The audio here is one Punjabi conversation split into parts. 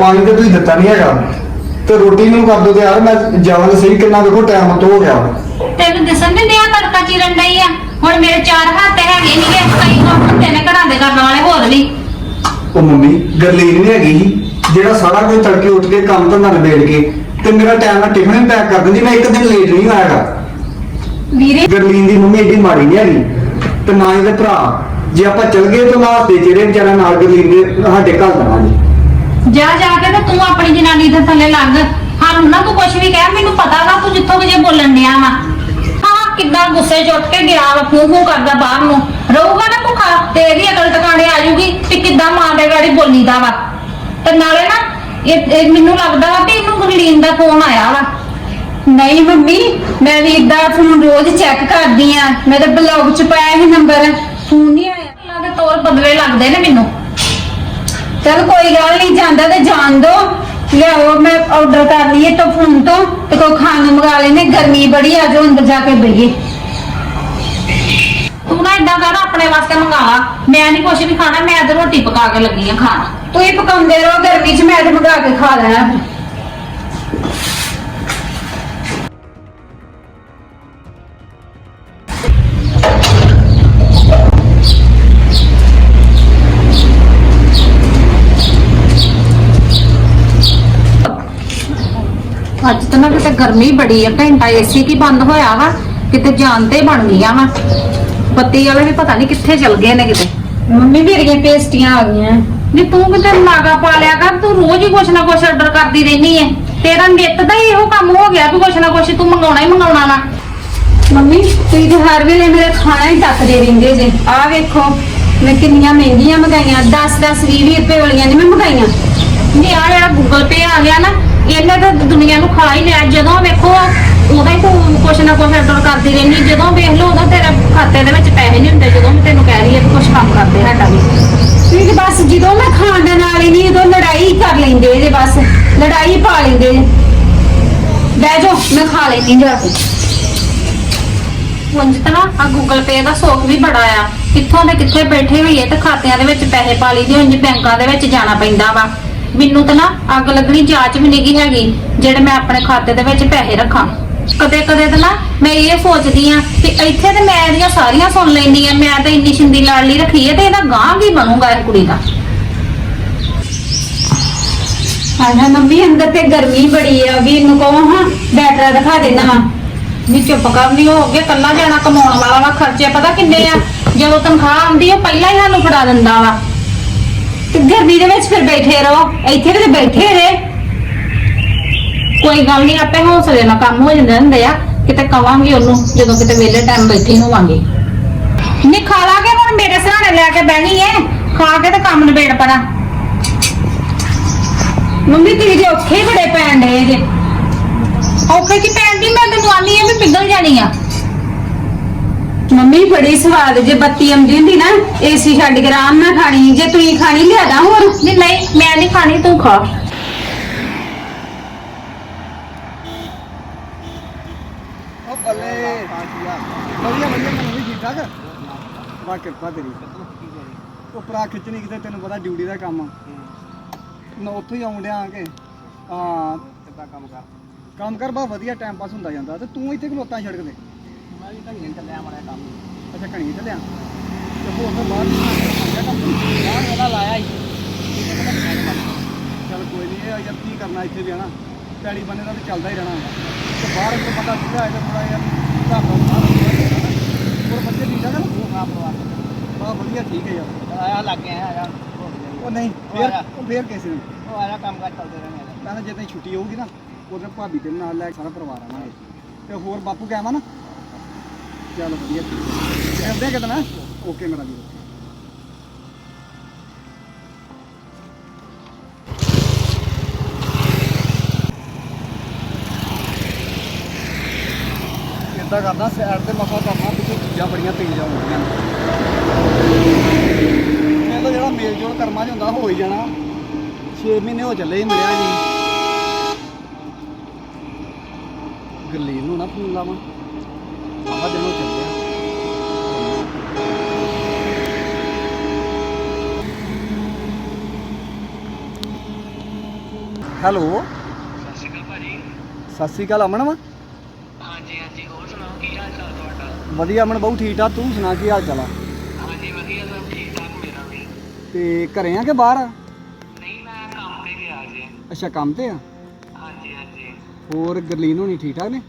ਪਾਣੀ ਤੇ ਤੁਸੀਂ ਦਿੱਤਾ ਨਹੀਂ ਹੈਗਾ। ਤੇ ਰੋਟੀ ਨੂੰ ਕਰ ਦੋ ਤੇ ਯਾਰ ਮੈਂ ਜਾਵਾਂ ਸਹੀ ਕਿੰਨਾ ਦੇਖੋ ਟਾਈਮ ਤੋਂ ਹੋ ਗਿਆ। ਤੈਨੂੰ ਦਿਸਣ ਨਹੀਂ ਡਿਆ ਤੜਕਾ ਚੀਰਨ ਡਈ ਆ? ਹੁਣ ਮੇਰੇ ਚਾਰ ਹੱਥ ਹੈਗੇ ਨਹੀਂਗੇ ਕਈ ਕੰਮ ਹੁੰਦੇ ਨੇ ਘਰਾਂ ਦੇ ਕਰਨ ਵਾਲੇ ਹੋਰ ਵੀ। ਉਹ ਮੰਮੀ ਗਰਲੀਨ ਨਹੀਂ ਹੈਗੀ ਸੀ, ਜਿਹੜਾ ਸਾਰਾ ਕੁਝ ਤੜਕੇ ਉੱਠ ਕੇ ਕੰਮ ਧੰਦਾ ਨਿਬੇੜ ਕੇ ਤੇ ਮੇਰਾ ਟਾਈਮ ਨਾਲ ਟਿਫਨ ਪੈਕ ਕਰ ਦਿੰਦੀ ਮੈਂ ਇੱਕ ਦਿਨ ਲੇਟ ਨਹੀਂ ਹੋਇਆਗਾ ਵੀਰੇ ਗਰਲੀਨ ਦੀ ਮੰਮੀ ਏਡੀ ਮਾੜੀ ਨਹੀਂ ਹੈਗੀ ਤੇ ਨਾ ਇਹਦੇ ਭਰਾ। ਜੇ ਆਪਾਂ ਚੱਲ ਗਏ ਤਾਂ ਲਾਸਟ ਤੇ ਜਿਹੜੇ ਵਿਚਾਰਾ ਨਾਲ ਗਰਲੀਨ ਦੇ ਸਾਡੇ ਘਰ ਦਵਾਂਗੇ ਜਾ ਜਾ ਕੇ ਤੇ ਤੂੰ ਆਪਣੀ ਜਨਾਨੀ ਦੇ ਥੱਲੇ ਲੱਗ ਸਾਨੂੰ ਨਾ ਤੂੰ ਕੁਝ ਵੀ ਕਹਿ ਮੈਨੂੰ ਪਤਾ ਵਾ ਤੂੰ ਜਿੱਥੋਂ ਕਿ ਜੇ ਬੋਲਣ ਡਿਆ ਵਾ। ਹਾਂ ਕਿੱਦਾਂ ਗੁੱਸੇ 'ਚ ਉੱਠ ਕੇ ਗਿਆ ਵਾ ਫੂ ਫੂ ਕਰਦਾ ਬਾਹਰ ਨੂੰ। ਰਹੂਗਾ ਨਾ ਭੁੱਖਾ ਤੇ ਇਹਦੀ ਅਕਲ ਟਿਕਾਣੇ ਆ ਜੂਗੀ ਕਿ ਕਿੱਦਾਂ ਮਾਂ ਦੇ ਗਾੜੀ ਬੋਲੀਦਾ ਵਾ। ਤੇ ਨਾਲੇ ਨਾ ਇਹ ਇਹ ਮੈਨੂੰ ਲੱਗਦਾ ਵਾ ਕਿ ਇਹਨੂੰ ਗੁਰਲੀਨ ਦਾ ਫੋਨ ਆਇਆ ਵਾ। ਨਹੀਂ ਮੰਮੀ ਮੈਂ ਵੀ ਇਦਾਂ ਫੋਨ ਰੋਜ਼ ਚੈੱਕ ਕਰਦੀ ਆ। ਮੈਂ ਤਾਂ ਬਲੌਗ ਚ ਪਾਇਆ ਸੀ ਨੰਬਰ ਫੋਨ ਨਹੀਂ ਆਇਆ। ਗੱਲਾਂ ਦੇ ਤੌਰ ਬਦਲੇ ਲੱਗਦੇ ਨੇ ਮੈਨੂੰ। ਚਲ ਕੋਈ ਗੱਲ ਨਹੀਂ ਜਾਂਦਾ ਤੇ ਜਾਣ ਦੋ। ਲਿਆਓ ਮੈਂ ਆਰਡਰ ਕਰ ਲਈਏ ਤਾਂ ਫੋਨ ਤੋਂ ਤੇ ਕੋਈ ਖਾਣ ਨੂੰ ਮੰਗਾ ਲੈਨੇ ਗਰਮੀ ਬੜੀ ਆ ਜੋ ਅੰਦਰ ਜਾ ਕੇ ਬਈਏ। ਤੂੰ ਨਾ ਇਦਾਂ ਕਰ ਆਪਣੇ ਵਾਸਤੇ ਮੰਗਾ ਲਾ। ਮੈਂ ਨਹੀਂ ਕੁਝ ਵੀ ਖਾਣਾ ਮੈਂ ਤਾਂ ਰੋਟੀ ਪਕਾ ਕੇ ਲੱਗੀ ਆ ਖਾਣ। ਤੁਸੀਂ ਪਕਾਉਂਦੇ ਰਹੋ ਗਰਮੀ ਚ ਮੈਂ ਤੇ ਮੰਗਾ ਕੇ ਖਾ ਲੈਣਾ। ਅੱਜ ਤਾਂ ਨਾ ਕਿਤੇ ਗਰਮੀ ਬੜੀ ਆ ਘੰਟਾ ਏਸੀ ਕੀ ਬੰਦ ਹੋਇਆ ਵਾ ਕਿਤੇ ਜਾਨ ਤੇ ਬਣ ਗਈਆਂ ਵਾ। ਬੱਤੀ ਵਾਲੇ ਵੀ ਪਤਾ ਨਹੀਂ ਕਿੱਥੇ ਚਲ ਗਏ ਨੇ ਕਿਤੇ। ਮੰਮੀ ਮੇਰੀਆਂ ਪੇਸਟੀਆਂ ਆ ਗਈਆਂ। ਨਹੀਂ ਤੂੰ ਕਿਤੇ ਨਾਗਾ ਪਾ ਲਿਆ ਕਰ ਤੂੰ ਰੋਜ਼ ਹੀ ਕੁਛ ਨਾ ਕੁਛ ਆਰਡਰ ਕਰਦੀ ਰਹਿਨੀ ਐ ਤੇਰਾ ਨਿੱਤ ਦਾ ਹੀ ਇਹੋ ਕੰਮ ਹੋ ਗਿਆ ਤੂੰ ਕੁਛ ਨਾ ਕੁਛ ਤੂੰ ਮੰਗਾਉਣਾ ਹੀ ਮੰਗਾਉਣਾ ਵਾ। ਮੰਮੀ ਤੁਸੀਂ ਤੇ ਹਰ ਵੇਲੇ ਮੇਰਾ ਖਾਣਾ ਹੀ ਟੱਕਦੇ ਰਹਿੰਦੇ ਜੇ। ਆਹ ਵੇਖੋ ਮੈਂ ਕਿੰਨੀਆਂ ਮਹਿੰਗੀਆਂ ਮੰਗਾਈਆਂ 10 10 20 20 ਰੁਪਏ ਵਾਲੀਆਂ ਨਹੀਂ ਮੈਂ ਮੰਗਾਈਆਂ। ਨਹੀਂ ਆ ਜਿਹੜਾ ਗੂਗਲ ਪੇ ਆ ਗਿਆ ਨਾ ਇਹਨੇ ਤਾਂ ਦੁਨੀਆ ਨੂੰ ਖਾ ਹੀ ਲਿਆ। ਜਦੋਂ ਵੇਖੋ ਉਹਦਾ ਹੀ ਤੂੰ ਕੁਛ ਨਾ ਕੁਛ ਆਰਡਰ ਕਰਦੀ ਰਹਿੰਦੀ। ਜਦੋਂ ਵੇਖ ਲਓ, ਉਦੋਂ ਤੇਰੇ ਖਾਤੇ ਦੇ ਵਿੱਚ ਪੈਸੇ ਨਹੀਂ ਹੁੰਦੇ। ਜਦੋਂ ਮੈਂ ਤੈਨੂੰ ਕਹਿ ਰਹੀ ਐ ਕੁਛ ਕੰਮ ਕਰਦੇ ਸਾਡਾ ਵੀ। ਤੁਸੀਂ ਬਸ ਜਦੋਂ ਮੈਂ ਖਾਣ ਦੇ ਨਾਲ ਹੀ ਨਹੀਂ, ਉਦੋਂ ਲੜਾਈ ਕਰ ਲੈਂਦੇ ਇਹਦੇ ਬਸ। ਲੜਾਈ ਪਾ ਲੈਂਦੇ ਬਹਿ ਜਾਓ, ਮੈਂ ਖਾ ਲੈਂਦੀ ਜਾ ਕੇ। ਉਂਝ ਤਾਂ ਨਾ ਆ ਗੂਗਲ ਪੇ ਦਾ ਸੋਖ ਵੀ ਬੜਾ ਆ। ਕਿੱਥੋਂ ਦੇ ਕਿੱਥੇ ਬੈਠੇ ਹੋਈਏ ਤੇ ਖਾਤਿਆਂ ਦੇ ਵਿੱਚ ਪੈਸੇ ਪਾ ਲਈਦੇ ਉਂਝ ਬੈਂਕਾਂ ਦੇ ਵਿੱਚ ਜਾਣਾ ਪੈਂਦਾ ਵਾ। ਮੈਨੂੰ ਤਾਂ ਨਾ ਅੱਗ ਲੱਗਣੀ ਜਾਂਚ ਵੀ ਨਹੀਂ ਗੀ ਹੈਗੀ, ਜਿਹੜੇ ਮੈਂ ਆਪਣੇ ਖਾਤੇ ਦੇ ਵਿੱਚ ਪੈਸੇ ਰੱਖਾਂ। ਕਦੇ ਕਦੇ ਤਾਂ ਨਾ ਮੈਂ ਇਹ ਸੋਚਦੀ ਆ ਕਿ ਇੱਥੇ ਤੇ ਮੈਂ ਇਹਦੀਆਂ ਸਾਰੀਆਂ ਸੁਣ ਲੈਂਦੀ ਆ, ਮੈਂ ਤਾਂ ਇੰਨੀ ਸ਼ਿੰਦੀ ਲਾਡਲੀ ਰੱਖੀ ਹੈ ਤੇ ਇਹਦਾ ਗਾਂ ਕੀ ਬਣੂਗਾ ਇਸ ਕੁੜੀ ਦਾ? ਹਾਂ ਮੰਮੀ, ਅੰਦਰ ਤੇ ਗਰਮੀ ਬੜੀ ਆ, ਵੀ ਇਹਨੂੰ ਕਹੋ, ਹਾਂ, ਬੈਟਰਾ ਦਿਖਾ ਦੇਣਾ ਵਾ ਵੀ ਚੁੱਪ ਕਰ ਨਹੀਂ ਹੋ ਅੱਗੇ ਕੱਲਾ ਜਾਣਾ ਕਮਾਉਣ ਵਾਲਾ ਵਾ, ਖਰਚੇ ਪਤਾ ਕਿੰਨੇ ਆ? ਜਦੋਂ ਤਨਖਾਹ ਆਉਂਦੀ ਉਹ ਪਹਿਲਾਂ ਹੀ ਸਾਨੂੰ ਫੜਾ ਦਿੰਦਾ ਵਾ। ਤੇ ਗਰਮੀ ਦੇ ਵਿੱਚ ਫਿਰ ਬੈਠੇ ਰਹੋ। ਇੱਥੇ ਵੀ ਤੇ ਬੈਠੇ ਰਹੇ। ਕੋਈ ਗੱਲ ਨਹੀਂ, ਆਪੇ ਹੌਸਲੇ ਨਾਲ ਕੰਮ ਹੋ ਜਾਂਦੇ ਹੁੰਦੇ ਆ। ਕਿਤੇ ਕਵਾਂਗੇ ਉਹਨੂੰ, ਜਦੋਂ ਕਿਤੇ ਵਿਹਲੇ ਟਾਈਮ ਬੈਠੇ ਹੋਵਾਂਗੇ। ਨਹੀਂ, ਖਾ ਲਾਂਗੇ ਹੁਣ ਮੇਰੇ ਸਹਾਰੇ ਲੈ ਕੇ ਬਹਿਣੀ ਗਈ ਖਾ ਕੇ ਤੇ ਕੰਮ ਨਿਬੇੜ ਪਰਾਂ। ਮੰਮੀ ਤੁਸੀਂ ਦੇ ਔਖੇ ਹੀ ਬੜੇ ਪੈਣ ਡਏ ਜੇ। ਔਖੇ ਕੀ ਪੈਣ ਦੀ ਮੈਂ ਤੈਨੂੰ ਆਨੀ ਐ ਵੀ ਪਿਗਲ ਜਾਣੀ ਆ। ਮੰਮੀ ਬੜੀ ਸਵਾਦ ਜੇ ਬੱਤੀ ਆਉਂਦੀ ਹੁੰਦੀ ਨਾ ਏਸੀ ਛੱਡ ਕੇ ਆਰਾਮ ਨਾਲ ਖਾਣੀ ਜੇ ਤੁਸੀਂ ਖਾਣੀ ਲਿਆਦਾ ਹੋਰ? ਨਹੀਂ ਨਹੀਂ ਮੈਂ ਨਹੀਂ ਖਾਣੀ ਤੂੰ ਖਾ। ਉਹ ਬੱਲੇ। ਵਧੀਆ ਵਧੀਆ ਮੈਨੂੰ ਵੀ ਠੀਕ ਠਾਕ। ਵਾਹ ਕਿਰਪਾ ਤੇਰੀ। ਉਹ ਭਰਾ ਖਿੱਚਣੀ ਕਿਤੇ ਤੈਨੂੰ ਪਤਾ ਡਿਊਟੀ ਦਾ ਕੰਮ। ਆ ਨਾ ਉੱਥੋਂ ਹੀ ਆਉਣ ਡਿਆ ਆ ਕੇ। ਹਾਂ। ਕਿੱਦਾਂ ਕੰਮ ਕਰ। ਕੰਮ ਕਰ ਬਾ ਵਧੀਆ ਟਾਈਮ ਪਾਸ ਹੁੰਦਾ ਜਾਂਦਾ। ਤੇ ਤੂੰ ਇੱਥੇ ਖਲੋਤਾ ਸੜਕ ਤੇ ਮੈਂ ਵੀ ਘਣੀਆਂ ਚੱਲਿਆ ਮਾੜਾ ਕੰਮ। ਅੱਛਾ ਘਣੀਆਂ ਚੱਲਿਆ? ਤੇ ਹੋਰ ਫਿਰ ਬਾਹਰ ਆਇਆ ਕੰਮ। ਬਾਹਰ ਵਾਲਾ ਲਾਇਆ ਸੀ। ਚੱਲ ਕੋਈ ਨਹੀਂ ਇਹ ਯਾਰ ਕੀ ਕਰਨਾ ਇੱਥੇ ਵੀ ਹਨਾ? ਪੈੜੀ ਬੰਨੇ ਦਾ ਤਾਂ ਚੱਲਦਾ ਹੀ ਰਹਿਣਾ ਹੁੰਦਾ। ਤੇ ਬਾਹਰ ਇੱਕ ਬੰਦਾ ਸਿੱਧਾ ਆਇਆ ਥੋੜਾ ਜਿਹਾ ਹਿਸਾਬ ਨਾਲ ਬਾਹਰ ਹੋਰ ਬੱਚੇ ਠੀਕ ਠਾਕ ਹਨ ਹਾਂ ਪਰਿਵਾਰ ਬਾ ਵਧੀਆ ਠੀਕ ਹੈ ਯਾਰ। ਆਇਆ ਲੱਗ ਗਿਆ ਆਇਆ ਉਹ ਨਹੀਂ ਫੇਰ ਉਹ ਫੇਰ ਕਿਸੇ ਨੂੰ। ਉਹ ਆਇਆ ਕੰਮ ਕਰ ਚੱਲਦੇ ਰਹਿੰਦੇ ਆ ਕਹਿੰਦਾ ਜੇ ਛੁੱਟੀ ਹੋਊਗੀ ਨਾ ਉਹਦੇ ਭਾਬੀ ਦੇ ਨਾਲ ਲੈ ਕੇ ਸਾਰਾ ਪਰਿਵਾਰ ਆਵਾਂਗੇ। ਤੇ ਹੋਰ ਬਾਪੂ ਕਹਿਵਾ ਨਾ? ਚਲ ਵਧੀਆ। ਮਿਲਦੇ ਆ ਕਿਤੇ ਓਕੇ ਮੇਰਾ ਵੀਰ। ਇਦਾਂ ਕਰਦਾ ਸਾਈਡ ਤੇ ਮਸਾ ਕਰਨਾ ਪਿੱਛੇ ਚੀਜ਼ਾਂ ਬੜੀਆਂ ਤੇਜ਼ ਆਉਂਦੀਆਂ ਨੇ। ਇਹਦਾ ਜਿਹੜਾ ਮੇਲ ਜੋਲ ਕਰਮਾਂ 'ਚ ਹੁੰਦਾ, ਹੋ ਹੀ ਜਾਣਾ। 6 ਮਹੀਨੇ ਹੋ ਚੱਲੇ ਹੀ ਮਿਲਿਆ ਜੀ ਗਰਲੀਨ ਨੂੰ ਨਾ ਫੋਨ ਲਾਵਾਂ। ਆਹ ਦਿਨ ਹੋ ਚੱਲਿਆ ਹੈਲੋ। ਸਤਿ ਸ਼੍ਰੀ ਅਕਾਲ ਭਾਜੀ। ਸਤਿ ਸ਼੍ਰੀ ਅਕਾਲ ਅਮਨ। ਵਾ ਹਾਂਜੀ ਹਾਂਜੀ ਹੋਰ ਸੁਣਾਓ ਕੀ ਹਾਲ ਚਾਲ ਤੁਹਾਡਾ? ਵਧੀਆ ਅਮਨ ਬਹੁਤ ਠੀਕ ਠਾਕ। ਤੂੰ ਸੁਣਾ ਕੀ ਹਾਲ ਚਾਲ ਆ? ਹਾਂਜੀ ਵਧੀਆ ਸਭ ਠੀਕ ਠਾਕ ਮੇਰਾ ਵੀ। ਤੇ ਘਰੇ ਆ ਕਿ ਬਾਹਰ? ਆ ਨਹੀਂ ਮੈਂ ਕੰਮ ਤੇ ਗਿਆ ਜੀ। ਅੱਛਾ ਕੰਮ ਤੇ ਆ? ਹਾਂਜੀ ਹਾਂਜੀ। ਹੋਰ ਗਰਲੀਨ ਹੋਣੀ ਠੀਕ ਠਾਕ ਨੇ?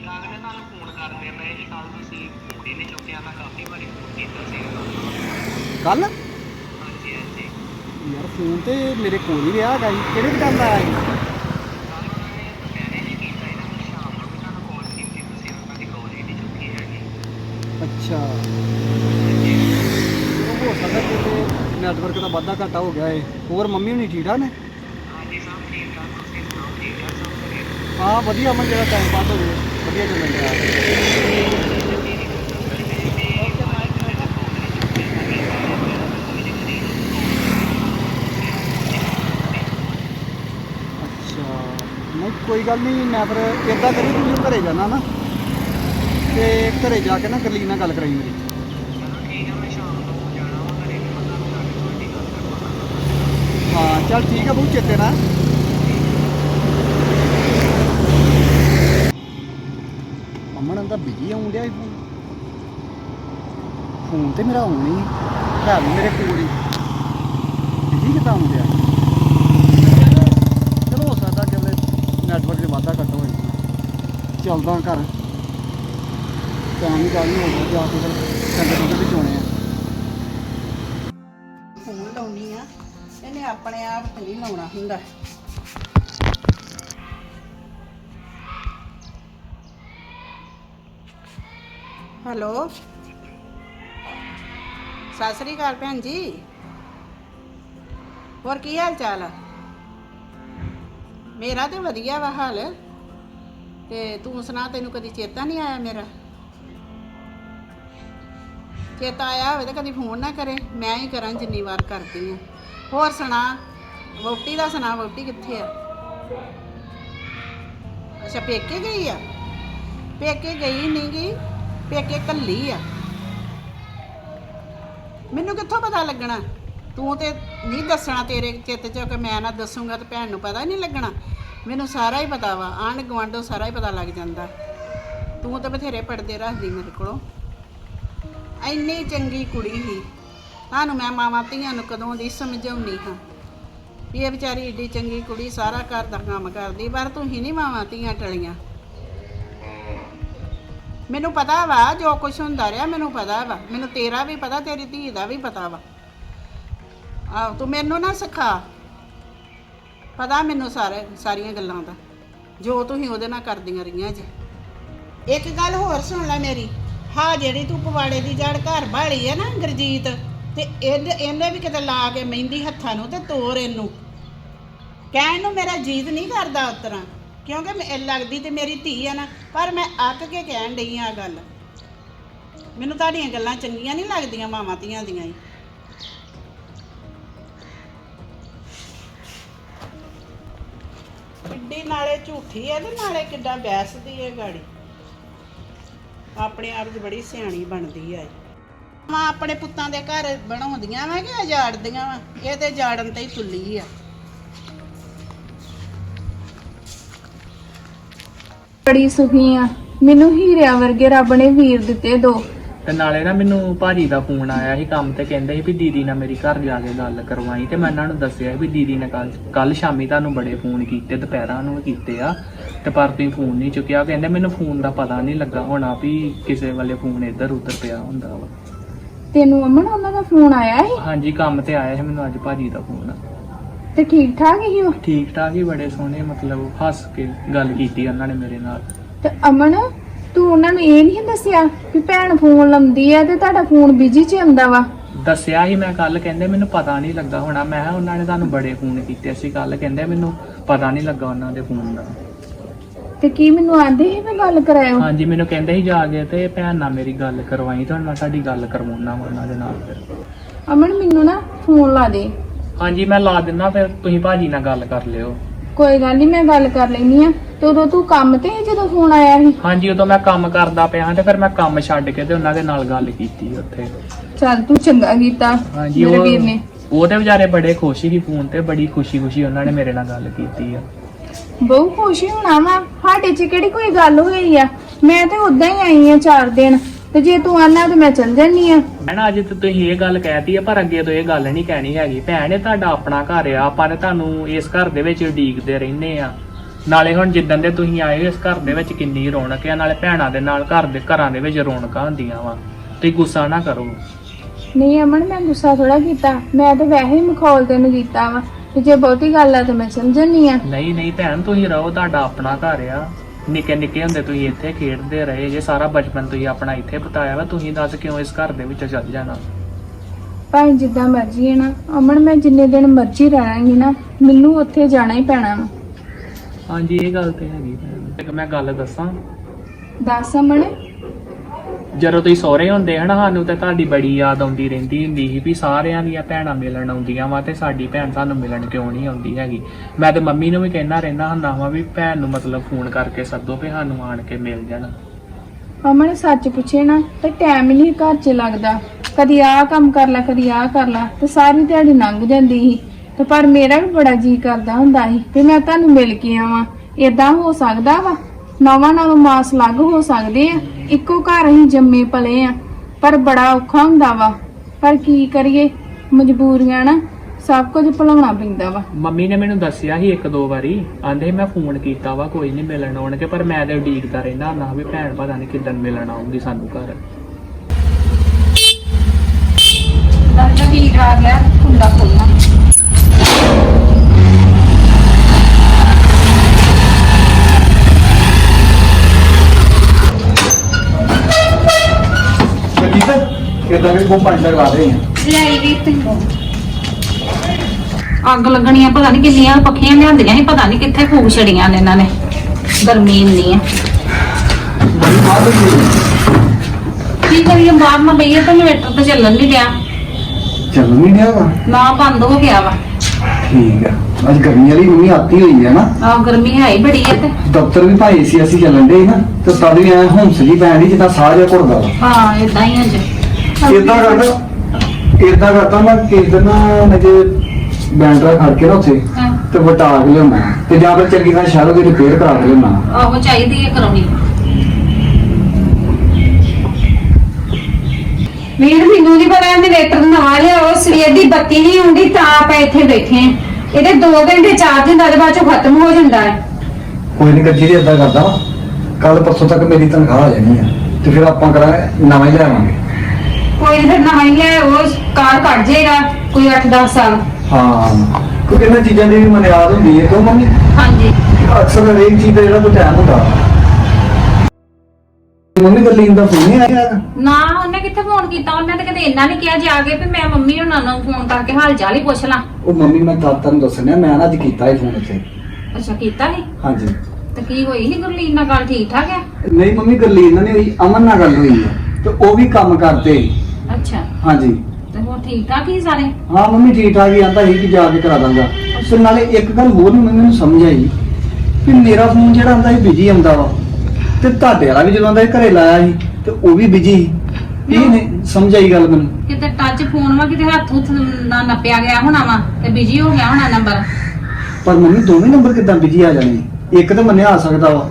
ਠੀਕ ਠਾਕ ਨੇ ਤੁਹਾਨੂੰ ਫੋਨ ਕਰਦੇ ਪਏ ਜੀ ਕੱਲ ਤੁਸੀਂ ਫੋਨ ਹੀ ਨਹੀਂ ਚੁੱਕਿਆ ਮੈਂ ਕਾਫੀ ਵਾਰੀ ਫੋਨ ਕੀਤਾ ਸੀ ਕੱਲ ਹਾਂਜੀ ਹਾਂਜੀ। ਯਾਰ ਫੋਨ ਤੇ ਮੇਰੇ ਕੋਲ ਹੀ ਰਿਹਾ ਹੈਗਾ ਸੀ ਕਿਹੜੇ ਟਾਈਮ ਦਾ ਆਇਆ ਸੀ ਕੱਲ ਉਹਨਾਂ ਨੇ ਦੁਪਹਿਰੇ ਜੀ ਕੀਤਾ ਇਹਨਾਂ ਨੂੰ ਸ਼ਾਮ ਨੂੰ ਵੀ ਤੁਹਾਨੂੰ ਕਾਲ ਕੀਤੀ ਤੁਸੀਂ ਉਹਨਾਂ ਦੀ ਕਾਲ ਹੀ ਨਹੀਂ ਚੁੱਕੀ ਹੈਗੀ। ਅੱਛਾ। ਚਲੋ ਹੋ ਸਕਦਾ ਕਿ ਨੈਟਵਰਕ ਦਾ ਵਾਧਾ ਘਾਟਾ ਹੋ ਗਿਆ ਏ। ਹੋਰ ਮੰਮੀ ਹੋਣੀ ਠੀਕ ਠਾਕ ਨੇ? ਹਾਂਜੀ ਸਭ ਠੀਕ ਠਾਕ ਤੁਸੀਂ ਸੁਣਾਓ ਠੀਕ ਠਾਕ ਸਭ ਘਰੇ? ਹਾਂ ਵਧੀਆ ਅਮਨ ਜਿਹੜਾ ਟਾਈਮ ਪਾਸ ਹੋ ਜਾਵੇ ਵਧੀਆ ਚੱਲਣ ਰਿਹਾ ਅੱਛਾ, ਨਹੀਂ, ਕੋਈ ਗੱਲ ਨਹੀਂ, ਮੈਂ ਫਿਰ ਇਦਾਂ ਕਰੀ ਤੂੰ ਜਦੋਂ ਘਰੇ ਜਾਣਾ ਨਾ। ਤੇ ਘਰੇ ਜਾ ਕੇ ਨਾ ਗਰਲੀ ਨਾਲ ਗੱਲ ਕਰਾਈ ਮੇਰੀ। ਹਾਂ, ਚੱਲ ਠੀਕ ਆ, ਬਹੁਤ ਚੇਤੇ ਨਾਲ ਅਮਨ ਬਿਜ਼ੀ ਆਉਣ ਡਿਆ ਫੋਨ ਫੋਨ ਤੇ ਮੇਰਾ ਆਉਣ ਨਹੀਂ ਹੈ ਵੀ ਮੇਰੇ ਕੋਲ ਹੀ। ਬਿਜ਼ੀ ਕਿਦਾਂ ਆਉਣ ਡਿਆ ਚਲੋ ਹੋ ਸਕਦਾ ਕਿ ਉਹਦੇ ਨੈਟਵਰਕ ਦੇ ਵਾਧਾ ਘੱਟ ਹੋਏ। ਚੱਲਦਾ ਘਰ। ਟਾਈਮ ਵੀ ਗੱਲ ਨਹੀਂ ਹੋ ਜਾ ਕੇ ਫਿਰ ਚੰਗੇ ਦੁੱਧ ਵਿੱਚ ਆਉਣੇ ਆ। ਫੋਨ ਲਾਉਣੀ ਆ, ਇਹਨੇ ਆਪਣੇ ਆਪ ਤੇ ਨਹੀਂ ਲਾਉਣਾ ਹੁੰਦਾ। ਹੈਲੋ। ਸਤਿ ਸ੍ਰੀ ਅਕਾਲ ਭੈਣ ਜੀ। ਹੋਰ ਕੀ ਹਾਲ ਚਾਲ ਆ ਮੇਰਾ ਤੇ ਵਧੀਆ ਵਾ ਹਾਲ। ਤੇ ਤੂੰ ਸੁਣਾ, ਤੈਨੂੰ ਕਦੀ ਚੇਤਾ ਨਹੀਂ ਆਇਆ ਮੇਰਾ? ਚੇਤਾ ਆਇਆ ਹੋਵੇ ਤਾਂ ਕਦੀ ਫੋਨ ਨਾ ਕਰੇ, ਮੈਂ ਹੀ ਕਰਾਂ ਜਿੰਨੀ ਵਾਰ ਕਰਦੀ ਹਾਂ ਹੋਰ ਸੁਣਾ ਵੋਟੀ ਦਾ ਸੁਣਾ ਵੋਟੀ ਕਿੱਥੇ ਆ? ਅੱਛਾ, ਪੇਕੇ ਗਈ ਆ? ਪੇਕੇ ਗਈ ਨਹੀਂ ਗਈ ਪੇਕੇ ਕੱਲੀ ਆ। ਮੈਨੂੰ ਕਿੱਥੋਂ ਪਤਾ ਲੱਗਣਾ? ਤੂੰ ਤੇ ਨਹੀਂ ਦੱਸਣਾ ਤੇਰੇ ਚਿੱਤ 'ਚ ਕਿ ਮੈਂ ਨਾ ਦੱਸੂਗਾ ਤੇ ਭੈਣ ਨੂੰ ਪਤਾ ਨਹੀਂ ਲੱਗਣਾ। ਮੈਨੂੰ ਸਾਰਾ ਹੀ ਪਤਾ ਵਾ, ਆਂਢ ਗੁਆਂਢੋਂ ਸਾਰਾ ਹੀ ਪਤਾ ਲੱਗ ਜਾਂਦਾ। ਤੂੰ ਤਾਂ ਬਥੇਰੇ ਪੜਦੇ ਰੱਖਦੀ ਮੇਰੇ ਕੋਲੋਂ। ਇੰਨੀ ਚੰਗੀ ਕੁੜੀ ਸੀ। ਤੁਹਾਨੂੰ ਮੈਂ ਮਾਵਾਂ ਧੀਆਂ ਨੂੰ ਕਦੋਂ ਦੀ ਸਮਝਾਉਣੀ ਹਾਂ? ਵੀ ਇਹ ਵਿਚਾਰੀ ਏਡੀ ਚੰਗੀ ਕੁੜੀ ਸਾਰਾ ਘਰ ਦਾ ਕੰਮ ਕਰਦੀ, ਪਰ ਤੂੰ ਹੀ ਨਹੀਂ ਮਾਵਾਂ ਧੀਆਂ ਟਲੀਆਂ। ਮੈਨੂੰ ਪਤਾ ਵਾ, ਜੋ ਕੁਝ ਹੁੰਦਾ ਰਿਹਾ ਮੈਨੂੰ ਪਤਾ ਵਾ। ਮੈਨੂੰ ਤੇਰਾ ਵੀ ਪਤਾ, ਤੇਰੀ ਧੀ ਦਾ ਵੀ ਪਤਾ ਵਾ। ਆਹ, ਤੂੰ ਮੈਨੂੰ ਨਾ ਸਿਖਾ। ਪਤਾ ਮੈਨੂੰ ਸਾਰੇ, ਸਾਰੀਆਂ ਗੱਲਾਂ ਦਾ। ਜੋ ਤੁਸੀਂ ਉਹਦੇ ਨਾਲ ਕਰਦੀਆਂ ਰਹੀਆਂ ਜੀ। ਇੱਕ ਗੱਲ ਹੋਰ ਸੁਣ ਲੈ ਮੇਰੀ। ਹਾਂ ਜਿਹੜੀ ਤੂੰ ਪਵਾੜੇ ਦੀ ਜੜ ਘਰ ਬਾਲੀ ਹੈ ਨਾ, ਗੁਰਜੀਤ, ਤੇ ਇਹਨੇ ਇਹਨੇ ਵੀ ਕਿਤੇ ਲਾ ਕੇ ਮਹਿੰਦੀ ਹੱਥਾਂ ਨੂੰ ਤੇ ਤੋਰ ਇਹਨੂੰ। ਕਹਿਣ ਨੂੰ ਮੇਰਾ ਜੀਤ ਨਹੀਂ ਕਰਦਾ ਉਸ ਤਰ੍ਹਾਂ। ਕਿਉਂਕਿ ਮੈਂ ਲੱਗਦੀ ਤੇ ਮੇਰੀ ਧੀ ਆ ਨਾ, ਪਰ ਮੈਂ ਅੱਕ ਕੇ ਕਹਿਣ ਡਈ ਆ ਗੱਲ। ਮੈਨੂੰ ਤੁਹਾਡੀਆਂ ਗੱਲਾਂ ਚੰਗੀਆਂ ਨਹੀਂ ਲੱਗਦੀਆਂ, ਮਾਵਾਂ ਧੀਆਂ ਦੀਆਂ ਹੀ। ਕਿੱਡੀ ਨਾਲੇ ਝੂਠੀ ਹੈ ਤੇ ਨਾਲੇ ਕਿੱਡਾ ਬੈਸਦੀ ਹੈ ਗਾੜੀ। ਆਪਣੇ ਆਪ 'ਚ ਬੜੀ ਸਿਆਣੀ ਬਣਦੀ ਆ ਮਾਂ ਆਪਣੇ ਪੁੱਤਾਂ ਦੇ ਘਰ ਬਣਾਉਂਦੀਆਂ ਵਾ ਕਿ ਉਜਾੜਦੀਆਂ ਵਾ? ਇਹ ਤੇ ਜਾੜਨ ਤੇ ਹੀ ਤੁੱਲੀ ਆ। ਬੜੀ ਸੁਖੀ ਆ। ਮੈਨੂੰ ਹੀਰਿਆਂ ਵਰਗੇ ਰੱਬ ਨੇ ਵੀਰ ਦਿੱਤੇ ਦੋ। ਤੇ ਨਾਲੇ ਨਾ ਮੈਨੂੰ ਭਾਜੀ ਦਾ ਫੋਨ ਆਇਆ ਸੀ ਕੰਮ ਤੇ ਕਹਿੰਦੇ ਸੀ ਵੀ ਦੀਦੀ ਨਾਲ ਮੇਰੀ ਘਰ ਜਾ ਕੇ ਗੱਲ ਕਰਵਾਈ ਤੇ ਮੈਂ ਇਹਨਾਂ ਨੂੰ ਦੱਸਿਆ ਵੀ ਦੀਦੀ ਨੇ ਕੱਲ ਕੱਲ ਸ਼ਾਮੀ ਤੁਹਾਨੂੰ ਬੜੇ ਫੋਨ ਕੀਤੇ ਦੁਪਹਿਰਾਂ ਨੂੰ ਕੀਤੇ ਆ ਤੇ ਪਰ ਤੁਸੀਂ ਫੋਨ ਨਹੀਂ ਚੁੱਕਿਆ। ਕਹਿੰਦੇ ਮੈਨੂੰ ਫੋਨ ਦਾ ਪਤਾ ਨਹੀਂ ਲੱਗਾ ਹੋਣਾ ਵੀ ਕਿਸੇ ਵੇਲੇ ਫੋਨ ਇੱਧਰ ਉੱਧਰ ਪਿਆ ਹੁੰਦਾ ਵਾ। ਤੈਨੂੰ ਅਮਨ ਉਹਨਾਂ ਦਾ ਫੋਨ ਆਇਆ ਸੀ? ਹਾਂਜੀ ਕੰਮ ਤੇ ਆਇਆ ਸੀ ਮੈਨੂੰ ਅੱਜ ਭਾਜੀ ਦਾ ਫੋਨ। ਤੇ ਠੀਕ ਠਾਕ ਹੀ ਉਹ ਠੀਕ ਠਾਕ ਹੀ ਬੜੇ ਸੋਹਣੇ ਮਤਲਬ ਹੱਸ ਕੇ ਗੱਲ ਕੀਤੀ ਉਹਨਾਂ ਨੇ ਮੇਰੇ ਨਾਲ। ਤੇ ਅਮਨ ਤੂੰ ਉਹਨਾਂ ਨੂੰ ਇਹ ਨਹੀਂ ਦੱਸਿਆ ਕਿ ਭੈਣ ਫੋਨ ਲੰਦੀ ਆ ਤੇ ਤੁਹਾਡਾ ਫੋਨ ਬਿਜ਼ੀ ਚ ਆਉਂਦਾ ਵਾ? ਦੱਸਿਆ ਸੀ ਮੈਂ ਕੱਲ ਕਹਿੰਦੇ ਮੈਨੂੰ ਪਤਾ ਨਹੀਂ ਲੱਗਾ ਹੋਣਾ। ਮੈਂ ਕਿਹਾ ਉਹਨਾਂ ਨੇ ਤੁਹਾਨੂੰ ਬੜੇ ਫੋਨ ਕੀਤੇ ਸੀ ਕੱਲ ਕਹਿੰਦੇ ਮੈਨੂੰ ਪਤਾ ਨਹੀਂ ਲੱਗਾ ਉਹਨਾਂ ਦੇ ਫੋਨ ਦਾ। ਤੇ ਕੀ ਮੈਨੂੰ ਆਂਦੇ ਸੀ ਮੈਂ ਗੱਲ ਕਰਾਇਓ? ਹਾਂਜੀ ਮੈਨੂੰ ਕਹਿੰਦੇ ਸੀ ਜਾ ਕੇ ਤੇ ਭੈਣ ਨਾਲ ਮੇਰੀ ਗੱਲ ਕਰਵਾਈ ਤੁਹਾਡੇ ਨਾਲ ਸਾਡੀ ਗੱਲ ਕਰਵਾਉਣਾ ਉਹਨਾਂ ਦੇ ਨਾਲ। ਫਿਰ ਅਮਨ ਮੈਨੂੰ ਨਾ ਫੋਨ ਲਾ ਦੇ। ਹਾਂਜੀ ਮੈਂ ਲਾ ਦਿੰਦਾ ਫਿਰ ਤੁਸੀਂ ਭਾਜੀ ਨਾਲ ਗੱਲ ਕਰ ਲਿਓ। ਕੋਈ ਗੱਲ ਨਹੀਂ ਮੈਂ ਗੱਲ ਕਰ ਲੈਣੀ ਆ ਤੇ ਉਦੋਂ ਤੂੰ ਕੰਮ ਤੇ ਸੀ ਜਦੋਂ ਫੋਨ ਆਇਆ ਸੀ? ਹਾਂਜੀ ਉਦੋਂ ਮੈਂ ਕੰਮ ਕਰਦਾ ਪਿਆ ਤੇ ਫਿਰ ਮੈਂ ਕੰਮ ਛੱਡ ਕੇ ਤੇ ਉਹਨਾਂ ਦੇ ਨਾਲ ਗੱਲ ਕੀਤੀ ਉੱਥੇ। ਚੱਲ ਤੂੰ ਚੰਗਾ ਕੀਤਾ ਹਾਂਜੀ ਮੇਰੇ ਵੀਰ ਨੇ। ਉਹ ਤੇ ਵਿਚਾਰੇ ਬੜੇ ਖੁਸ਼ ਸੀ ਫੋਨ ਤੇ ਬੜੀ ਖੁਸ਼ੀ-ਖੁਸ਼ੀ ਉਹਨਾਂ ਨੇ ਮੇਰੇ ਨਾਲ ਗੱਲ ਕੀਤੀ ਆ। ਬਹੁ ਖੁਸ਼ੀ ਹੋਣਾ ਵਾ। ਸਾਡੇ 'ਚ ਕਿਹੜੀ ਕੋਈ ਗੱਲ ਹੋਈ ਆ? ਮੈਂ ਤੇ ਉਦਾਂ ਹੀ ਆਈ ਆ ਚਾਰ ਦਿਨ। ਤੇ ਜੇ ਤੂੰ ਆਨਾ ਤੇ ਮੈਂ ਚੱਲ ਜਾਨੀ ਆ। ਭੈਣ ਅੱਜ ਤੇ ਤੁਸੀਂ ਇਹ ਗੱਲ ਕਹਿਤੀ ਆ ਪਰ ਅੱਗੇ ਤੋਂ ਇਹ ਗੱਲ ਨਹੀਂ ਕਹਿਣੀ ਹੈਗੀ। ਭੈਣ ਇਹ ਤੁਹਾਡਾ ਆਪਣਾ ਘਰ ਆ ਆਪਾਂ ਨੇ ਤੁਹਾਨੂੰ ਇਸ ਘਰ ਦੇ ਵਿੱਚ ਉਡੀਕਦੇ ਰਹਿੰਦੇ ਆ। ਨਾਲੇ ਹੁਣ ਜਿੱਦਣ ਦੇ ਤੁਸੀਂ ਆਏ ਹੋ ਇਸ ਘਰ ਦੇ ਵਿੱਚ ਕਿੰਨੀ ਰੌਣਕ ਆ ਨਾਲੇ ਭੈਣਾਂ ਦੇ ਨਾਲ ਘਰ ਦੇ ਘਰਾਂ ਦੇ ਵਿੱਚ ਰੌਣਕਾਂ ਹੁੰਦੀਆਂ ਵਾ। ਤੁਸੀਂ ਗੁੱਸਾ ਨਾ ਕਰੋ। ਨਹੀਂ ਅਮਨ ਮੈਂ ਗੁੱਸਾ ਥੋੜਾ ਕੀਤਾ। ਮੈਂ ਤੇ ਵੈਸੇ ਹੀ ਮਖੌਲ ਤੈਨੂੰ ਕੀਤਾ ਵਾ ਤੇ ਜੇ ਬਹੁਤੀ ਗੱਲ ਆ ਤੇ ਮੈਂ ਜਾਨੀ ਆ। ਨਹੀਂ ਨਹੀਂ ਭੈਣ ਤੁਸੀਂ ਰਹੋ ਤੁਹਾਡਾ ਆਪਣਾ ਘਰ ਆ। ਨਿੱਕੇ ਨਿੱਕੇ ਹੁੰਦੇ ਤੁਸੀਂ ਇੱਥੇ ਖੇਡਦੇ ਰਹੇ ਜੇ ਸਾਰਾ ਬਚਪਨ ਤੁਸੀਂ ਆਪਣਾ ਇੱਥੇ ਬਿਤਾਇਆ ਵਾ ਤੁਸੀਂ ਦੱਸ ਕਿਉਂ ਇਸ ਘਰ ਦੇ ਵਿੱਚ ਚੱਲ ਜਾਣਾ? ਭਾਵੇਂ ਜਿੱਦਾਂ ਮਰਜ਼ੀ ਹੈ ਨਾ ਅਮਨ ਮੈਂ ਜਿੰਨੇ ਦਿਨ ਮਰਜ਼ੀ ਰਹਾਂਗੀ ਨਾ ਮੈਨੂੰ ਉੱਥੇ ਜਾਣਾ ਹੀ ਪੈਣਾ ਵਾ। ਹਾਂਜੀ ਇਹ ਗੱਲ ਤੇ ਹੈਗੀ ਭੈਣ। ਇੱਕ ਮੈਂ ਗੱਲ ਦੱਸਾਂ। ਦੱਸ ਅਮਨ। ਜਦੋਂ ਤੁਸੀਂ ਸਹੁਰੇ ਹੁੰਦੇ ਹਨ ਸਾਨੂੰ ਤੇ ਤੁਹਾਡੀ ਬੜੀ ਯਾਦ ਆਉਂਦੀ ਰਹਿੰਦੀ ਹੁੰਦੀ ਸੀ ਵੀ ਸਾਰਿਆਂ ਦੀਆਂ ਭੈਣਾਂ ਮਿਲਣ ਆਉਂਦੀਆਂ ਵਾ ਤੇ ਸਾਡੀ ਭੈਣ ਸਾਨੂੰ ਮਿਲਣ ਕਿਉਂ ਨਹੀਂ ਆਉਂਦੀ ਹੈਗੀ। ਮੈਂ ਤੇ ਮੰਮੀ ਨੂੰ ਵੀ ਕਹਿਣਾ ਰਹਿੰਦਾ ਹੁੰਦਾ ਵਾ ਵੀ ਭੈਣ ਨੂੰ ਮਤਲਬ ਫੋਨ ਕਰਕੇ ਸੱਦੋ ਵੀ ਸਾਨੂੰ ਆਣ ਕੇ ਮਿਲ ਜਾਣ। ਅਮਨ ਸੱਚ ਪੁੱਛੇ ਨਾ ਤੇ ਟਾਈਮ ਹੀ ਨਹੀਂ ਘਰ 'ਚ ਲੱਗਦਾ। ਕਦੀ ਆਹ ਕੰਮ ਕਰ ਲੈ, ਕਦੀ ਆਹ ਕਰ ਲੈ ਤੇ ਸਾਰੀ ਦਿਹਾੜੀ ਲੰਘ ਜਾਂਦੀ ਸੀ। ਤੇ ਪਰ ਮੇਰਾ ਵੀ ਬੜਾ ਜੀ ਕਰਦਾ ਹੁੰਦਾ ਸੀ ਤੇ ਮੈਂ ਤੁਹਾਨੂੰ ਮਿਲ ਕੇ ਆਵਾਂ। ਇਦਾਂ ਹੋ ਸਕਦਾ ਵਾ? ਨਵਾਂ ਨਵਾਂ ਮਾਸ ਲੱਗ ਹੋ ਸਕਦੇ ਆ। ਇੱਕੋ ਘਰ ਹੀ ਜੰਮੇ ਪਲੇ ਆ ਪਰ ਬੜਾ ਔਖਾ ਹੁੰਦਾ ਵਾ। ਪਰ ਕੀ ਕਰੀਏ ਮਜਬੂਰੀਆਂ ਨਾ ਸਭ ਕੁਝ ਭੁਲਾਉਣਾ ਪੈਂਦਾ ਵਾ। ਮੰਮੀ ਨੇ ਮੈਨੂੰ ਦੱਸਿਆ ਸੀ ਇੱਕ ਦੋ ਵਾਰੀ ਆਂਦੇ ਮੈਂ ਫੋਨ ਕੀਤਾ ਵਾ ਕੋਈ ਨਹੀਂ ਮਿਲਣ ਆਉਣਗੇ ਪਰ ਮੈਂ ਤੇ ਉਡੀਕਦਾ ਰਹਿੰਦਾ ਹੁੰਦਾ ਵੀ ਭੈਣ ਪਤਾ ਨਹੀਂ ਕਿੱਦਣ ਮਿਲਣ ਆਉਂਗੀ ਸਾਨੂੰ ਘਰ। ਦਰਜਾ ਠੀਕ ਆ? ਗਿਆ ਕੁੰਡਾ ਖੋਲਣਾ ਜਗੀਤ ਇਦਾਂ ਵੀ ਬਹੁਤ ਪਾਣੀ ਲਗਾ ਰਹੇ ਆ ਲੈ ਵੀ ਅੱਗ ਪਤਾ ਨਹੀਂ ਕਿੰਨੀਆਂ ਪੱਖੀਆਂ ਲਿਆਂਦੀਆਂ ਸੀ ਪਤਾ ਨਹੀਂ ਕਿੱਥੇ ਫੂਕ ਛੜੀਆਂ ਨੇ ਇਹਨਾਂ ਨੇ। ਗਰਮੀ ਇੰਨੀ ਆ। ਬੜੀ ਬਾਤ ਹੋਈ ਕੀ ਕਰੀਏ ਬਾਹਰ ਨਾ ਬਈਏ ਤਾਂ ਇਨਵੇਟਰ ਤੇ ਚੱਲਣ ਨਹੀਂ ਡਿਆ। ਚੱਲ ਨਹੀਂ ਰਿਹਾ ਵਾ। ਨਾ ਬੰਦ ਹੋ ਗਿਆ ਵਾ। ਠੀਕ ਆ। ਅੱਜ ਗਰਮੀ ਵਾਲੀ ਮੰਮੀ ਆਤੀ ਹੋਈ ਹੈ ਨਾ। ਆ ਗਰਮੀ ਹੈ ਹੀ ਬੜੀ ਹੈ ਤੇ। ਦਫ਼ਤਰ ਵੀ ਭਾਈ ਸੀ ਅਸੀਂ ਚੱਲਣ ਦੇ ਨਾ ਤੇ ਤਦ ਵੀ ਐ ਹੁੰਸ ਜੀ ਪੈਣ ਦੀ ਜਿੱਦਾਂ ਸਾਹ ਜਿਹਾ ਘੁੱਟਦਾ ਵਾ। ਹਾਂ ਇਦਾਂ ਹੀ ਅੱਜ। ਇਦਾਂ ਕਰਦਾ ਇਦਾਂ ਕਰਦਾ ਮੈਂ ਕਿਸ ਦਿਨ ਨਾ ਜੇ ਬੈਂਡਰਾ ਖੜ ਕੇ ਨਾ ਉੱਥੇ ਹਾਂ। ਤੇ ਵਟਾ ਕੇ ਲਿਆਉਣਾ। ਤੇ ਜਾਂ ਫਿਰ ਚੰਗੀ ਤਰ੍ਹਾਂ ਸ਼ਹਿਰੋਂ ਦੀ ਰਿਪੇਅਰ ਕਰਾ ਕੇ ਲਿਆਉਣਾ। ਆਹੋ ਚਾਹੀਦੀ ਹੈ ਕਰਾਉਣੀ। ਵੀਰ ਮੈਨੂੰ ਨਹੀਂ ਪਤਾ ਜਨਰੇਟਰ ਨਵਾਂ ਲਿਆਓ ਸਵੇਰ ਦੀ ਬੱਤੀ ਨਹੀਂ ਆਉਂਦੀ ਤਾਂ ਆਪਾਂ ਇੱਥੇ ਬੈਠੇ ਆਂ ਇਹਦੇ 2 ਘੰਟੇ ਚਾਰਜ ਹੁੰਦਾ ਤੇ ਬਾਅਦ ਚੋਂ ਖਤਮ ਹੋ ਜਾਂਦਾ ਹੈ। ਕੋਈ ਨਹੀਂ ਕੱਜੀ ਇਦਾਂ ਕਰਦਾ। ਕੱਲ ਪਰਸੋਂ ਤੱਕ ਮੇਰੀ ਤਨਖਾਹ ਆ ਜਾਣੀ ਆ ਤੇ ਫਿਰ ਆਪਾਂ ਕਰਾਂਗੇ ਨਵਾਂ ਹੀ ਲਿਆਵਾਂਗੇ। ਕੋਈ ਨੀ ਫਿਰ ਨਵਾਂ ਹੀ ਉਹ ਕਾਰ ਕੱਢ ਜਾਏਗਾ ਕੋਈ 8-10 ਸਾਲ। ਹਾਂ ਕਿਉਂਕਿ ਇਹਨਾਂ ਚੀਜ਼ਾਂ ਦੀ ਵੀ ਮਨਿਆਦ ਹੁੰਦੀ ਹੈ ਕਿਉਂ ਮੰਮੀ? ਹਾਂਜੀ। ਅਕਸਰ ਹਰੇਕ ਚੀਜ਼ ਦਾ ਜਿਹੜਾ ਕੋਈ ਟਾਈਮ ਹੁੰਦਾ। ਮੰਮੀ ਗਰਲੀਨ ਦਾ ਫੋਨ ਨਹੀਂ ਆਇਆ ਨਾ ਉਹਨੇ ਕਿੱਥੇ ਫੋਨ ਕੀਤਾ? ਉਹਨੇ ਤਾਂ ਕਿਤੇ ਇੰਨਾ ਨਹੀਂ ਕਿਹਾ ਜਾ ਕੇ ਵੀ ਮੈਂ ਮੰਮੀ ਹੁਣਾਂ ਨੂੰ ਫੋਨ ਕਰਕੇ ਹਾਲ ਚਾਲ ਹੀ ਪੁੱਛ ਲਾਂ। ਉਹ ਮੰਮੀ ਮੈਂ ਤਾਂ ਤੁਹਾਨੂੰ ਦੱਸਣਿਆ ਮੈਂ ਨਾ ਅੱਜ ਕੀਤਾ ਇਹ ਫੋਨ ਇੱਥੇ ਅੱਛਾ ਕੀਤਾ ਸੀ? ਹਾਂਜੀ। ਤੇ ਕੀ ਹੋਈ ਸੀ? ਗੁਰਲੀਨ ਨਾਲ ਗੱਲ ਠੀਕ ਠਾਕ ਹੈ ਨਹੀਂ ਮੰਮੀ ਗਰਲੀਨ ਨਾਲ ਨਹੀਂ ਹੋਈ ਅਮਨ ਨਾਲ ਗੱਲ ਹੋਈ ਹੈ ਤੇ ਉਹ ਵੀ ਕੰਮ ਕਰਦੇ। ਹਾਂਜੀ। ਤੇ ਹੋਰ ਠੀਕ ਠਾਕ ਹੀ ਸਾਰੇ? ਹਾਂ ਮੰਮੀ ਠੀਕ ਠਾਕ ਹੀ ਆਂਦਾ ਸੀ ਕਿ ਜਾ ਕੇ ਕਰਾ ਦਾਂਗਾ। ਤੇ ਨਾਲੇ ਇੱਕ ਗੱਲ ਹੋਰ ਨਹੀਂ ਮੰਮੀ ਨੂੰ ਸਮਝ ਆਈ ਕਿ ਮੇਰਾ ਫੋਨ ਜਿਹੜਾ ਆਂਦਾ ਸੀ ਬਿਜ਼ੀ ਆਉਂਦਾ ਵਾ। ਤੇ ਤੁਹਾਡੇ ਵਾਲਾ ਵੀ ਜਦੋਂ ਆਂਦਾ ਸੀ ਘਰੇ ਲਾਇਆ ਸੀ ਤੇ ਉਹ ਵੀ ਬਿਜ਼ੀ ਸੀ। ਇਹ ਨਹੀਂ ਸਮਝ ਆਈ ਗੱਲ ਮੈਨੂੰ। ਕਿਤੇ ਟੱਚ ਫੋਨ ਵਾ ਕਿਤੇ ਹੱਥ ਹੁੱਥ ਨਾ ਨੱਪਿਆ ਗਿਆ ਹੋਣਾ ਵਾ ਤੇ ਬਿਜ਼ੀ ਹੋ ਗਿਆ ਹੋਣਾ ਨੰਬਰ। ਪਰ ਮੰਮੀ ਦੋਵੇਂ ਨੰਬਰ ਕਿੱਦਾਂ ਬਿਜ਼ੀ ਆ ਜਾਣੇ? ਇੱਕ ਤਾਂ ਮੰਨਿਆ ਆ ਸਕਦਾ ਵਾ।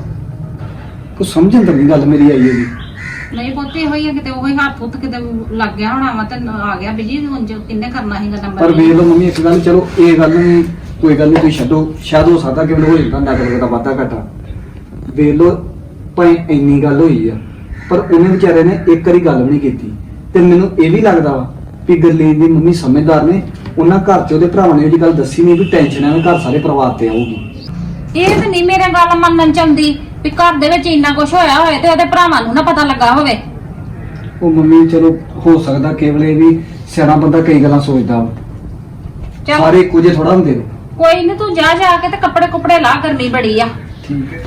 ਕੋ ਸਮਝਣ ਤਾਂ ਨਹੀਂ ਗੱਲ ਮੇਰੀ ਆਈ ਇਹਦੀ ਨਹੀਂ ਪੁੱਤੇ ਹੋਈ ਹੈ ਕਿਤੇ ਉਹੀ ਹੱਥ ਹੁੱਥ ਕਿਤੇ ਲੱਗ ਗਿਆ ਹੋਣਾ ਵਾ ਤੇ ਆ ਗਿਆ ਬਿਜ਼ੀ ਹੁਣ ਜੋ ਕਿੰਨੇ ਕਰਨਾ ਸੀਗਾ ਨੰਬਰ ਪਰ ਵੇਖ ਲਓ ਮੰਮੀ ਇੱਕ ਗੱਲ ਚਲੋ ਇਹ ਗੱਲ ਨੂੰ ਕੋਈ ਗੱਲ ਨਹੀਂ ਤੁਸੀਂ ਛੱਡੋ। ਸ਼ਾਇਦ ਹੋ ਸਕਦਾ ਕਿ ਮੈਨੂੰ ਹੋ ਜਾਂਦਾ ਨਕਲ ਦਾ ਵਾਧਾ ਘਟਾ। ਵੇਖ ਲਓ ਭਾਈ ਇੰਨੀ ਗੱਲ ਹੋਈ ਆ ਪਰ ਉਹਨੇ ਵਿਚਾਰੇ ਨੇ ਇੱਕ ਵਾਰੀ ਗੱਲ ਵੀ ਨਹੀਂ ਕੀਤੀ। ਤੇ ਮੈਨੂੰ ਇਹ ਵੀ ਲੱਗਦਾ ਵਾ ਕਿ ਗਰਲੀਨ ਦੀ ਮੰਮੀ ਸਮਝਦਾਰ ਨੇ ਉਹਨਾਂ ਘਰ ਚ ਉਹਦੇ ਭਰਾਵਾਂ ਨੇ ਇਹ ਗੱਲ ਦੱਸੀ ਨਹੀਂ ਵੀ ਟੈਨਸ਼ਨ ਐ ਘਰ ਸਾਰੇ ਪਰਿਵਾਰ ਤੇ ਆਊਗੀ। ਇਹ ਤੇ ਨਹੀਂ ਮੇਰੇ ਗੱਲ ਮੰਨਣ ਚਾਹੁੰਦੀ ਵੀ ਘਰ ਦੇ ਵਿੱਚ ਇੰਨਾ ਕੁਝ ਹੋਇਆ ਹੋਏ ਤੇ ਉਹਦੇ ਭਰਾਵਾਂ ਨੂੰ ਨਾ ਪਤਾ ਲੱਗਾ ਹੋਵੇ। ਉਹ ਮੰਮੀ ਚਲੋ ਹੋ ਸਕਦਾ ਕੇਵਲ ਇਹ ਵੀ ਸਿਆਣਾ ਬੰਦਾ ਕਈ ਗੱਲਾਂ ਸੋਚਦਾ ਵਾ। ਚੱਲ। ਸਾਰੇ ਜਿਹੇ ਥੋੜਾ ਹੁੰਦੇ ਨੇ। ਕੋਈ ਨਹੀਂ ਤੂੰ ਜਾ ਜਾ ਕੇ ਤੇ ਕੱਪੜੇ ਕੁਪੜੇ ਲਾ ਗਰਮੀ ਬੜੀ ਆ। ਠੀਕ ਹੈ।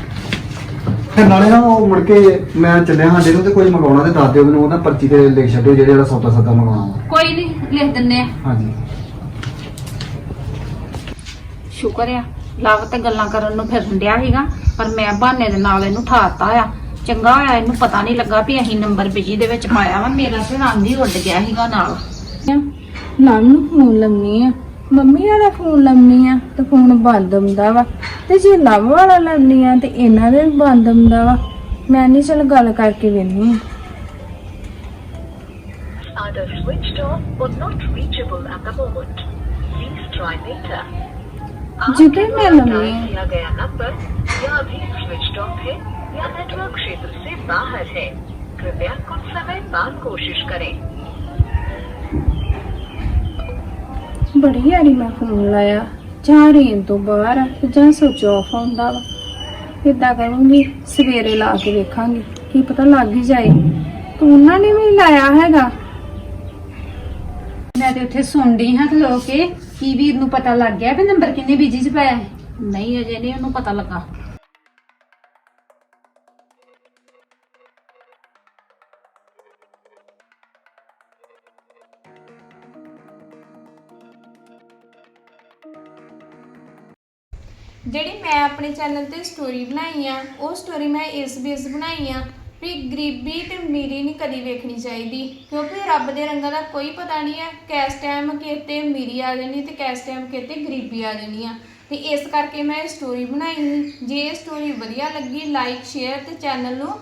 ਫਿਰ ਨਾਲੇ ਨਾ ਉਹ ਮੁੜ ਕੇ ਮੈਂ ਚੱਲਿਆ ਹਾਂ ਜਿਹਨੂੰ ਤੇ ਕੋਈ ਮੰਗਾਉਣਾ ਤੇ ਦੱਸ ਦਿਓ ਮੈਨੂੰ ਉਹਦਾ ਪਰਚੀ ਤੇ ਲਿਖ ਛੱਡਿਓ ਜਿਹੜਾ ਜਿਹੜਾ ਸੌਦਾ ਸੌਦਾ ਮੰਗਾਉਣਾ ਵਾ। ਕੋਈ ਨਹੀਂ ਲਿਖ ਦਿੰਨੇ ਆ। ਹਾਂਜੀ। ਸ਼ੁਕਰ ਆ ਲਵ ਤੇ ਗੱਲਾਂ ਕਰਨ ਨੂੰ ਫਿਰਨ ਡਿਆ ਸੀਗਾ। ਪਰ ਮੈਂ ਬਹਾਨੇ ਦੇ ਨਾਲ ਇਹਨੂੰ ਠਾਤਾ ਆ। ਚੰਗਾ ਹੋਇਆ ਇਹਨੂੰ ਪਤਾ ਨਹੀਂ ਲੱਗਾ ਵੀ ਅਸੀਂ ਨੰਬਰ ਬਿਜ਼ੀ ਦੇ ਵਿੱਚ ਪਾਇਆ ਵਾ। ਮੇਰਾ ਤੇ ਰੰਗ ਹੀ ਉੱਡ ਗਿਆ ਸੀਗਾ ਨਾਲ। ਨਾਮ ਨੂੰ ਫੋਨ ਲੰਮੀ ਆ। ਮੰਮੀ ਵਾਲਾ ਫੋਨ ਲੰਮੀ ਆ ਤੇ ਫੋਨ ਬੰਦ ਹੁੰਦਾ ਵਾ। ਤੇ ਜੇ ਲਵ ਵਾਲਾ ਲੰਮੀ ਆ ਤੇ ਇਹਨਾਂ ਦੇ ਬੰਦ ਹੁੰਦਾ ਵਾ। ਮੈਂ ਨਹੀਂ ਚਲ ਗੱਲ ਕਰਕੇ ਵੇਖਣੀ ਜਿੱਤੇ ਮੈਂ ਲੰਮੀ ਆ। ਗਿਆ ਨੰਬਰ या अभी स्विच ऑफ है या नेटवर्क क्षेत्र से बाहर है कृपया कुछ समय बाद कोशिश करें ਬੜੀ ਵਾਰੀ ਮੈਂ ਫੋਨ ਲਾਇਆ ਜਾਂ ਰੇਨ ਤੋਂ ਬਾਹਰ ਆ ਤੇ ਜਾਂ ਸੁਚ ਆਫ ਹੁੰਦਾ ਵਾ ਇਦਾਂ ਕਰੂੰਗੀ ਸਵੇਰੇ ਲਾ ਕੇ ਵੇਖਾਂਗੀ ਕੀ ਪਤਾ ਲੱਗ ਹੀ ਜਾਏ ਤੂੰ ਉਹਨਾਂ ਨੇ ਵੀ ਲਾਇਆ ਹੈਗਾ ਮੈਂ ਤੇ ਉੱਥੇ ਸੁਣਦੀ ਹਾਂ ਖਲੋ ਕੇ ਕੀ ਵੀਰ ਨੂੰ ਪਤਾ ਲੱਗ ਗਿਆ ਕਿ ਨੰਬਰ ਕਿੰਨੇ ਬਿਜੀ ਚ ਪਾਇਆ ਹੈ ਨਹੀਂ ਅਜੇ ਨਹੀਂ ਉਹਨੂੰ ਪਤਾ ਲੱਗਾ ਜਿਹੜੀ ਮੈਂ ਆਪਣੇ ਚੈਨਲ ਤੇ ਸਟੋਰੀ ਬਣਾਈ ਆ ਉਹ ਸਟੋਰੀ ਮੈਂ ਇਸ ਬੇਸ ਬਣਾਈ ਆ ਵੀ ਗਰੀਬੀ ਤੇ ਅਮੀਰੀ ਨਹੀਂ ਕਦੀ ਵੇਖਣੀ ਚਾਹੀਦੀ ਕਿਉਂਕਿ ਰੱਬ ਦੇ ਰੰਗਾਂ ਦਾ ਕੋਈ ਪਤਾ ਨਹੀਂ ਹੈ ਕਿਸ ਟਾਈਮ ਕਿਤੇ ਅਮੀਰੀ ਆ ਜਾਣੀ ਤੇ ਕਿਸ ਟਾਈਮ ਕਿਤੇ ਗਰੀਬੀ ਆ ਜਾਣੀ ਆ। ਤੇ ਇਸ ਕਰਕੇ ਮੈਂ ਇਹ ਸਟੋਰੀ ਬਣਾਈ। ਜੇ ਇਹ ਸਟੋਰੀ ਵਧੀਆ ਲੱਗੀ ਲਾਈਕ ਸ਼ੇਅਰ ਤੇ ਚੈਨਲ ਨੂੰ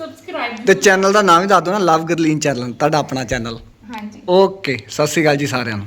ਸਬਸਕ੍ਰਾਈਬ ਤੇ ਚੈਨਲ ਦਾ ਨਾਮ ਹੀ ਦੱਸ ਦਿਓ ਨਾ ਲਵ ਗਰਲੀਨ ਚੈਨਲ ਤੁਹਾਡਾ ਆਪਣਾ ਚੈਨਲ ਹਾਂਜੀ। ਓਕੇ ਸਤਿ ਸ਼੍ਰੀ ਅਕਾਲ ਜੀ ਸਾਰਿਆਂ ਨੂੰ।